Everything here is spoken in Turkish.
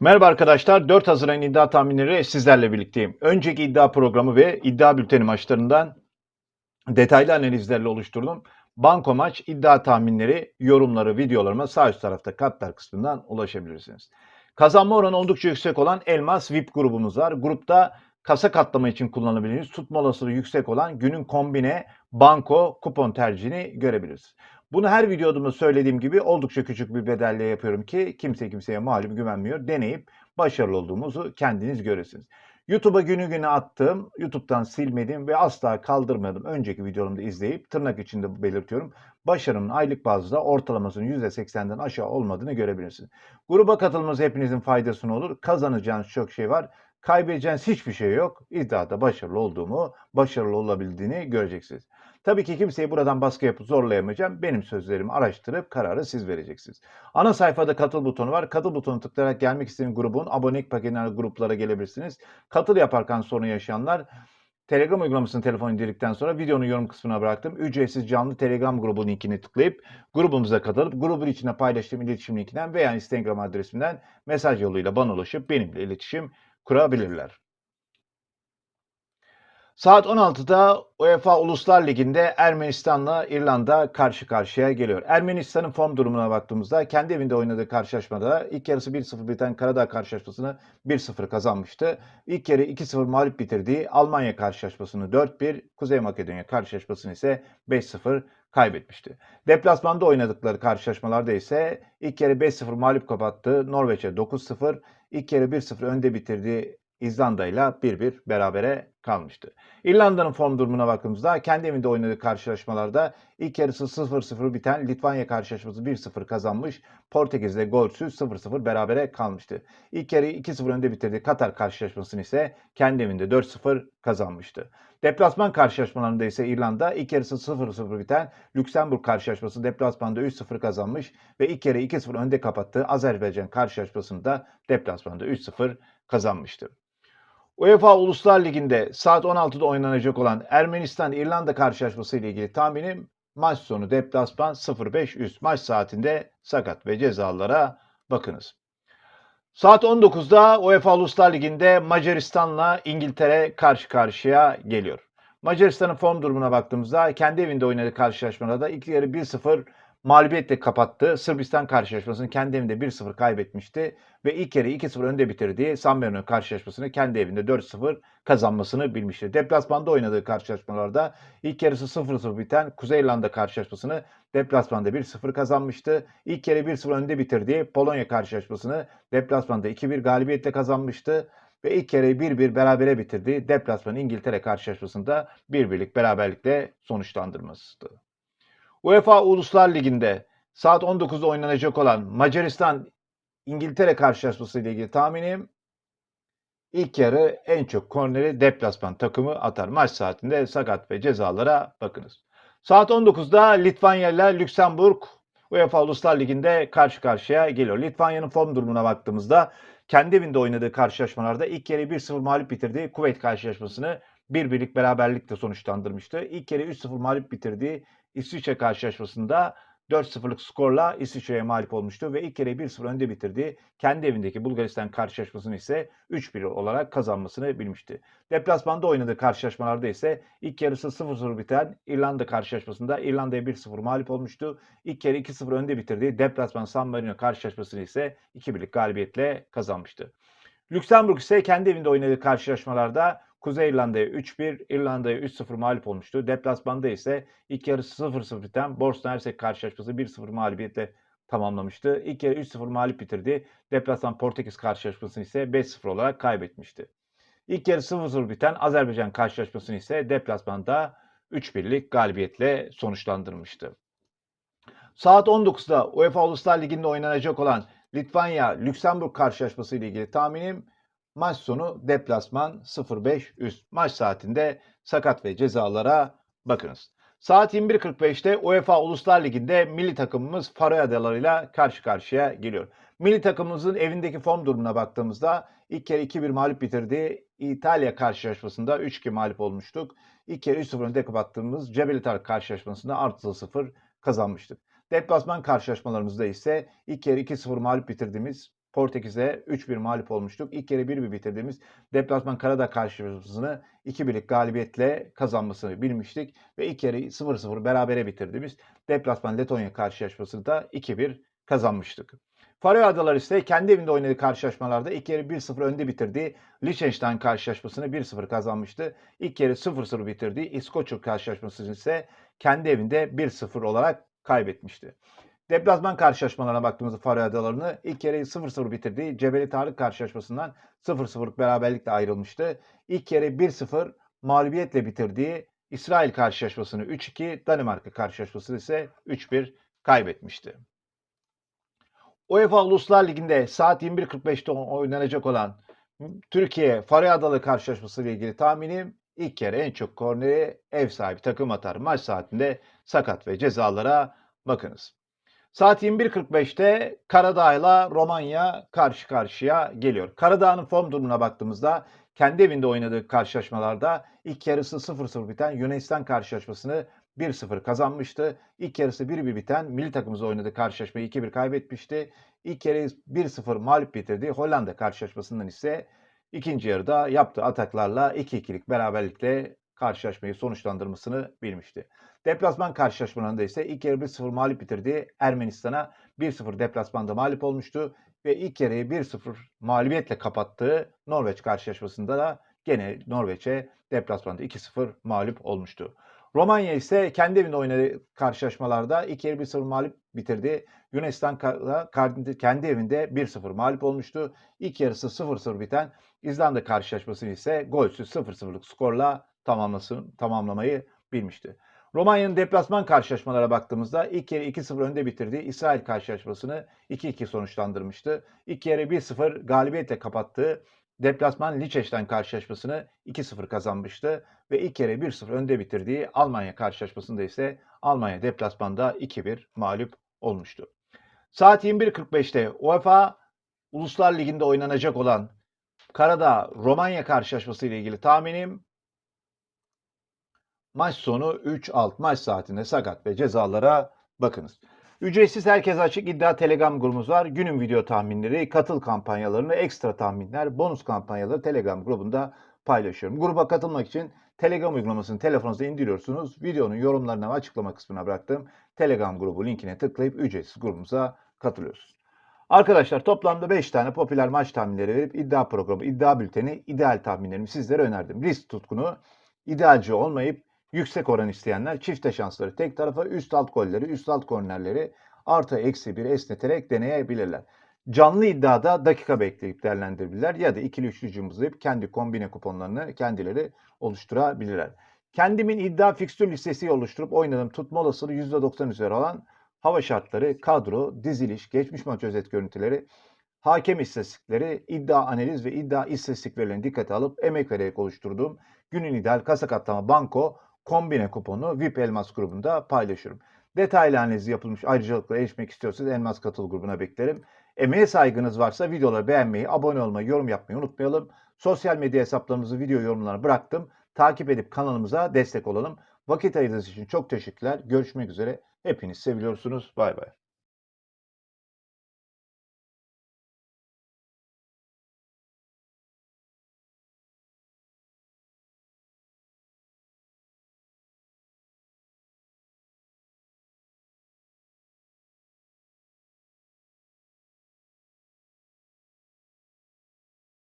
Merhaba arkadaşlar. 4 Haziran iddia tahminleri sizlerle birlikteyim. Önceki iddia programı ve iddia bülteni maçlarından detaylı analizlerle oluşturdum. Banko maç iddia tahminleri, yorumları, videolarıma sağ üst tarafta katlar kısmından ulaşabilirsiniz. Kazanma oranı oldukça yüksek olan Elmas VIP grubumuz var. Grupta kasa katlama için kullanabileceğiniz tutma olasılığı yüksek olan günün kombine, banko, kupon tercihini görebilirsiniz. Bunu her videomda söylediğim gibi oldukça küçük bir bedelle yapıyorum ki kimse kimseye mağlup güvenmiyor. Deneyip başarılı olduğumuzu kendiniz görürsünüz. YouTube'a günü güne attığım, YouTube'dan silmedim ve asla kaldırmadım. Önceki videolarımda izleyip tırnak içinde belirtiyorum. Başarımın aylık bazda ortalamasının %80'den aşağı olmadığını görebilirsiniz. Gruba katılmanız hepinizin faydasına olur. Kazanacağınız çok şey var. Kaybedeceğiniz hiçbir şey yok. İddiada başarılı olduğumu, başarılı olabildiğini göreceksiniz. Tabii ki kimseyi buradan baskı yapıp zorlayamayacağım. Benim sözlerimi araştırıp kararı siz vereceksiniz. Ana sayfada katıl butonu var. Katıl butonu tıklayarak gelmek istediğin grubun abonelik paketine gruplara gelebilirsiniz. Katıl yaparken sorun yaşayanlar Telegram uygulamasını telefon indirdikten sonra videonun yorum kısmına bıraktım. Ücretsiz canlı Telegram grubu linkini tıklayıp grubumuza katılıp grubun içine paylaştığım iletişim linkinden veya Instagram adresimden mesaj yoluyla bana ulaşıp benimle iletişim kurabilirler. Saat 16'da UEFA Uluslar Ligi'nde Ermenistan'la İrlanda karşı karşıya geliyor. Ermenistan'ın form durumuna baktığımızda kendi evinde oynadığı karşılaşmada ilk yarısı 1-0 biten Karadağ karşılaşmasını 1-0 kazanmıştı. İlk yarı 2-0 mağlup bitirdiği Almanya karşılaşmasını 4-1, Kuzey Makedonya karşılaşmasını ise 5-0 kaybetmişti. Deplasmanda oynadıkları karşılaşmalarda ise ilk yarı 5-0 mağlup kapattığı Norveç'e 9-0, ilk yarı 1-0 önde bitirdiği İzlanda ile 1-1 berabere kalmıştı. İrlanda'nın form durumuna baktığımızda kendi evinde oynadığı karşılaşmalarda ilk yarısı 0-0 biten Litvanya karşılaşması 1-0 kazanmış. Portekiz'de golsüz 0-0 berabere kalmıştı. İlk yarı 2-0 önde bitirdiği Katar karşılaşmasını ise kendi evinde 4-0 kazanmıştı. Deplasman karşılaşmalarında ise İrlanda ilk yarısı 0-0 biten Lüksemburg karşılaşması deplasmanda 3-0 kazanmış ve ilk yarı 2-0 önde kapattığı Azerbaycan karşılaşmasında deplasmanda 3-0 kazanmıştı. UEFA Uluslar Ligi'nde saat 16'da oynanacak olan Ermenistan-İrlanda karşılaşması ile ilgili tahminim maç sonu deplasman 0-5 üst maç saatinde sakat ve cezalara bakınız. Saat 19'da UEFA Uluslar Ligi'nde Macaristan'la İngiltere karşı karşıya geliyor. Macaristan'ın form durumuna baktığımızda kendi evinde oynadığı karşılaşmalarda ilk yarı 1-0 mağlubiyetle kapattı. Sırbistan karşılaşmasını kendi evinde 1-0 kaybetmişti ve ilk yarı 2-0 önde bitirdiği San Marino karşılaşmasını kendi evinde 4-0 kazanmasını bilmişti. Deplasmanda oynadığı karşılaşmalarda ilk yarısı 0-0 biten Kuzey İrlanda karşılaşmasını deplasmanda 1-0 kazanmıştı. İlk yarı 1-0 önde bitirdiği Polonya karşılaşmasını deplasmanda 2-1 galibiyetle kazanmıştı ve ilk yarıyı 1-1 berabere bitirdiği deplasman İngiltere karşılaşmasında bir birlik beraberlikle sonuçlandırmasıydı. UEFA Uluslar Ligi'nde saat 19'da oynanacak olan Macaristan İngiltere karşılaşması ile ilgili tahminim ilk yarı en çok korneri deplasman takımı atar. Maç saatinde sakat ve cezalara bakınız. Saat 19'da Litvanya ile Lüksemburg UEFA Uluslar Ligi'nde karşı karşıya geliyor. Litvanya'nın form durumuna baktığımızda kendi evinde oynadığı karşılaşmalarda ilk yarı 1-0 mağlup bitirdiği Kuveyt karşılaşmasını bir birlik beraberlikle sonuçlandırmıştı. İlk yarı 3-0 mağlup bitirdiği İsviçre karşılaşmasında 4-0'lık skorla İsviçre'ye mağlup olmuştu ve ilk kere 1-0 önde bitirdi. Kendi evindeki Bulgaristan karşılaşmasını ise 3-1 olarak kazanmasını bilmişti. Deplasmanda oynadığı karşılaşmalarda ise ilk yarısı 0-0 biten İrlanda karşılaşmasında İrlanda'ya 1-0 mağlup olmuştu. İlk kere 2-0 önde bitirdiği deplasman San Marino karşılaşmasını ise 2-1'lik galibiyetle kazanmıştı. Lüksemburg ise kendi evinde oynadığı karşılaşmalarda Kuzey İrlanda'ya 3-1, İrlanda'ya 3-0 mağlup olmuştu. Deplasmanda ise ilk yarısı 0-0 biten Bosna Hersek karşılaşması 1-0 mağlubiyetle tamamlamıştı. İlk yarı 3-0 mağlup bitirdi. Deplasman Portekiz karşılaşmasını ise 5-0 olarak kaybetmişti. İlk yarı 0-0 biten Azerbaycan karşılaşmasını ise deplasmanda 3-1'lik galibiyetle sonuçlandırmıştı. Saat 19'da UEFA Uluslar Ligi'nde oynanacak olan Litvanya-Lüksemburg karşılaşması ile ilgili tahminim Maç sonu deplasman 0-5 üst. Maç saatinde sakat ve cezalara bakınız. Saat 21.45'te UEFA Uluslar Ligi'nde milli takımımız Faroe Adaları'yla karşı karşıya geliyor. Milli takımımızın evindeki form durumuna baktığımızda ilk kere 2-1 mağlup bitirdiği İtalya karşılaşmasında 3-2 mağlup olmuştuk. İlk kere 3-0 önde kapattığımız Cebelitar karşılaşmasında artı 0 kazanmıştık. Deplasman karşılaşmalarımızda ise ilk kere 2-0 mağlup bitirdiğimiz Portekiz'e 3-1 mağlup olmuştuk. İlk kere 1-1 bitirdiğimiz deplasman Karadağ karşılaşmasını 2-1'lik galibiyetle kazanmasını bilmiştik. Ve ilk yarı 0-0 berabere bitirdiğimiz deplasman Letonya karşılaşmasını da 2-1 kazanmıştık. Faroe Adaları ise kendi evinde oynadığı karşılaşmalarda ilk yarı 1-0 önde bitirdiği Liechtenstein karşılaşmasını 1-0 kazanmıştı. İlk yarı 0-0 bitirdiği İskoçya karşılaşmasını ise kendi evinde 1-0 olarak kaybetmişti. Deplasman karşılaşmalarına baktığımızda Faroe Adaları'nı ilk yarıyı 0-0 bitirdiği Cebeli Tarık karşılaşmasından 0-0'lık beraberlikle ayrılmıştı. İlk yarı 1-0 mağlubiyetle bitirdiği İsrail karşılaşmasını 3-2, Danimarka karşılaşmasını ise 3-1 kaybetmişti. UEFA Uluslar Ligi'nde saat 21.45'te oynanacak olan Türkiye Faroe Adaları karşılaşması ile ilgili tahminim ilk kere en çok korneri ev sahibi takım atar. Maç saatinde sakat ve cezalara bakınız. Saat 21.45'te Karadağ ile Romanya karşı karşıya geliyor. Karadağ'ın form durumuna baktığımızda kendi evinde oynadığı karşılaşmalarda ilk yarısı 0-0 biten Yunanistan karşılaşmasını 1-0 kazanmıştı. İlk yarısı 1-1 biten milli takımımızla oynadığı karşılaşmayı 2-1 kaybetmişti. İlk yarı 1-0 mağlup bitirdi. Hollanda karşılaşmasından ise ikinci yarıda yaptığı ataklarla 2-2'lik beraberlikle karşılaşmayı sonuçlandırmasını bilmişti. Deplasman karşılaşmalarında ise ilk yarı 1-0 mağlup bitirdiği Ermenistan'a 1-0 deplasmanda mağlup olmuştu ve ilk yarıyı 1-0 mağlubiyetle kapattığı Norveç karşılaşmasında da gene Norveç'e deplasmanda 2-0 mağlup olmuştu. Romanya ise kendi evinde oynadığı karşılaşmalarda ilk yarı 1-0 mağlup bitirdi. Yunanistan kendi evinde 1-0 mağlup olmuştu. İlk yarısı 0-0 biten İzlanda karşılaşmasını ise golsüz 0-0'lık skorla tamamlamayı bilmişti. Romanya'nın deplasman karşılaşmalara baktığımızda ilk yarı 2-0 önde bitirdiği İsrail karşılaşmasını 2-2 sonuçlandırmıştı. İlk yarı 1-0 galibiyetle kapattığı deplasman Liechtenstein karşılaşmasını 2-0 kazanmıştı ve ilk kere 1-0 önde bitirdiği Almanya karşılaşmasında ise Almanya deplasmanda 2-1 mağlup olmuştu. Saat 21.45'te UEFA Uluslar Ligi'nde oynanacak olan Karadağ Romanya karşılaşması ile ilgili tahminim maç sonu 3-6 maç saatinde sakat ve cezalara bakınız. Ücretsiz herkes açık iddia Telegram grubumuz var. Günün video tahminleri, katıl kampanyalarını, ekstra tahminler, bonus kampanyaları Telegram grubunda paylaşıyorum. Gruba katılmak için Telegram uygulamasını telefonunuza indiriyorsunuz. Videonun yorumlarına ve açıklama kısmına bıraktığım Telegram grubu linkine tıklayıp ücretsiz grubumuza katılıyorsunuz. Arkadaşlar toplamda 5 tane popüler maç tahminleri verip iddia programı, iddia bülteni, ideal tahminlerimi sizlere önerdim. Risk tutkunu, idealci olmayıp yüksek oran isteyenler çifte şansları tek tarafa üst alt golleri, üst alt kornerleri artı eksi bir esneterek deneyebilirler. Canlı iddiada dakika bekleyip değerlendirebilirler ya da ikili üçlü cımbızlayıp kendi kombine kuponlarını kendileri oluşturabilirler. Kendimin iddia fikstür listesi oluşturup oynadığım tutma olasılığı %90 üzeri olan hava şartları, kadro, diziliş, geçmiş maç özet görüntüleri, hakem istatistikleri, iddia analiz ve iddia istatistik verilerini dikkate alıp emek vererek oluşturduğum günün ideal kasa katlama banko kombine kuponu VIP Elmas grubunda paylaşıyorum. Detaylı analizi yapılmış ayrıcalıklara erişmek istiyorsanız Elmas Katıl grubuna beklerim. Emeğe saygınız varsa videoları beğenmeyi, abone olmayı, yorum yapmayı unutmayalım. Sosyal medya hesaplarımızı video yorumlarına bıraktım. Takip edip kanalımıza destek olalım. Vakit ayırdığınız için çok teşekkürler. Görüşmek üzere. Hepiniz seviyorsunuz. Bay bay.